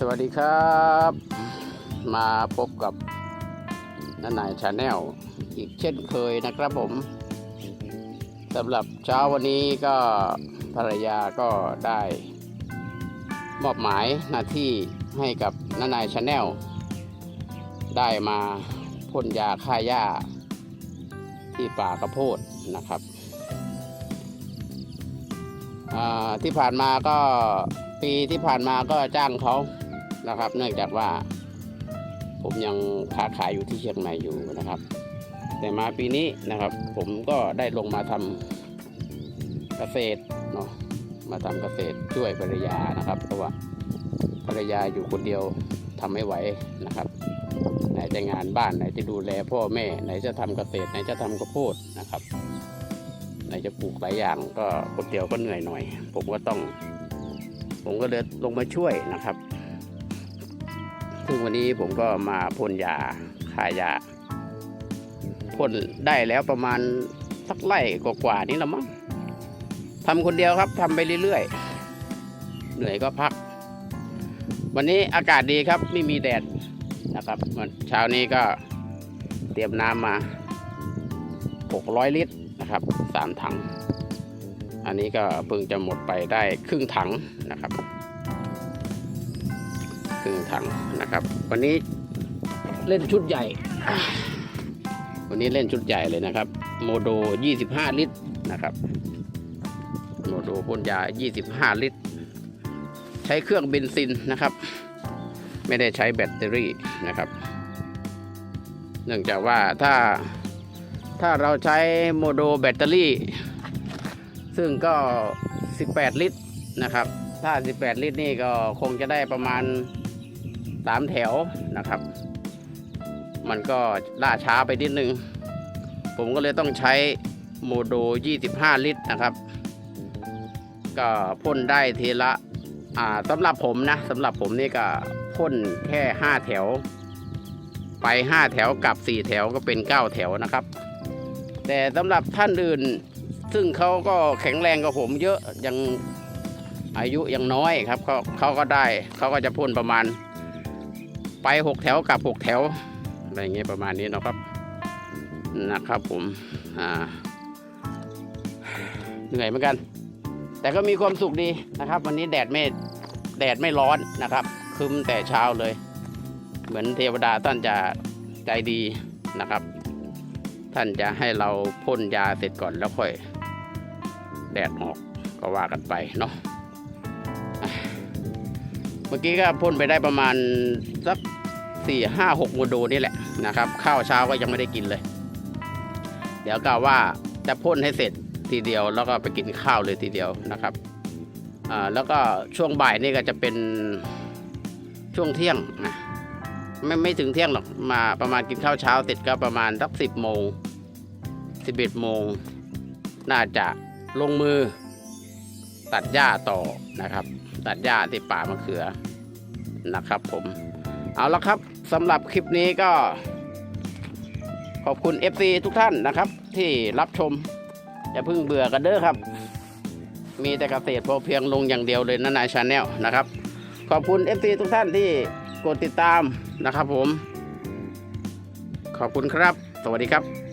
สวัสดีครับ มาพบกับนันนายชาแนลอีกเช่นเคยนะครับผมสำหรับเช้าวันนี้ก็ภรรยาก็ได้มอบหมายหน้าที่ให้กับนันนายชาแนลได้มาพ่นยาฆ่าหญ้า ที่ป่ากระโพดนะครับที่ผ่านมาก็ปีที่ผ่านมาก็จ้างเขา นะครับ เนื่องจากว่า ผมยังค้าขายอยู่ที่เชียงใหม่อยู่นะครับ แต่มาปีนี้นะครับ ผมก็ได้ลงมาทำเกษตรเนาะมาทำเกษตรช่วยภรรยานะครับ เพราะว่าภรรยาอยู่คนเดียวทำไม่ไหวนะครับไหนจะงานบ้านไหนจะดูแลพ่อแม่ ไหนจะทำเกษตรไหนจะทำข้าวโพดนะครับ ไหนจะปลูกหลายอย่างก็คนเดียวก็เหนื่อยหน่อย ผมก็ต้อง ผมก็เลยลงมาช่วยนะครับ ซึ่งวันนี้ผมก็มาพ่นยาฆ่ายาพ่นได้แล้วประมาณสักไร่กว่าๆนี้ละมั้งทำคนเดียวครับทำไปเรื่อยๆ เหนื่อยก็พัก วันนี้อากาศดีครับ ไม่มีแดดนะครับเช้านี้ก็เตรียมน้ำมา 600 ลิตรนะครับสามถัง อันนี้ก็เพิ่งจะหมดไปได้ครึ่งถังนะครับ รึ่งถังนะครับ วันนี้เล่นชุดใหญ่ วันนี้เล่นชุดใหญ่เลยนะครับ โมโด 25 ลิตรนะครับ โมโดพ่นยา 25 ลิตร ใช้เครื่องเบนซินนะครับ ไม่ได้ใช้แบตเตอรี่นะครับ เนื่องจากว่าถ้าถ้าเราใช้โมโดแบตเตอรี่ ซึ่งก็ 18 ลิตรนะครับ ถ้า 18 ลิตรนี่ก็คงจะได้ประมาณ 3แถวนะครับ มันก็ล่าช้าไปนิดนึง ผมก็เลยต้องใช้โมโด 25 ลิตรนะครับ ก็พ่นได้ทีละอ่าสำหรับผมนะสำหรับผมนี่ก็พ่นแค่ 5 แถว ไป 5 แถวกลับ 4 แถวก็เป็น 9 แถวนะครับ แต่สำหรับท่านอื่นซึ่งเขาก็แข็งแรงกว่าผมเยอะยังอายุยังน้อยครับเขาเขาก็ได้เขาก็จะพ่นประมาณ ไปหกแถวกลับหกแถว อะไรอย่างเงี้ยประมาณนี้เนาะครับนะครับผมอ่าเหนื่อยเหมือนกัน แต่ก็มีความสุขดีนะครับ วันนี้แดดไม่แดดไม่ร้อนนะครับคึมแต่เช้าเลย เหมือนเทวดาท่านจะใจดีนะครับ ท่านจะให้เราพ่นยาเสร็จก่อนแล้วค่อย แดดออกก็ว่ากันไปเนาะเมื่อกี้ก็พ่นไปได้ประมาณสัก สี่ห้าหกโมดูนี่แหละนะครับข้าวเช้าก็ยังไม่ได้กินเลย เดี๋ยวกล่าวว่าจะพ่นให้เสร็จทีเดียวแล้วก็ไปกินข้าวเลยทีเดียวนะครับอ่าแล้วก็ช่วงบ่ายนี่ก็จะเป็นช่วงเที่ยงนะไม่ไม่ถึงเที่ยงหรอกมาประมาณกินข้าวเช้าเสร็จก็ประมาณสักสิบโมงสิบเอ็ดโมงน่าจะลงมือตัดหญ้าต่อนะครับ ตัดหญ้าที่ป่ามะเขือนะครับผม เอาละครับ สำหรับคลิปนี้ก็ ขอบคุณ FC ทุกท่านนะครับ ที่รับชมอย่าเพิ่งเบื่อกันเด้อครับ มีแต่เกษตรพอเพียงลงอย่างเดียวเลยนะนายชาแนลนะครับ ขอบคุณ FC ทุกท่านที่กดติดตามนะครับผม ขอบคุณครับ สวัสดีครับ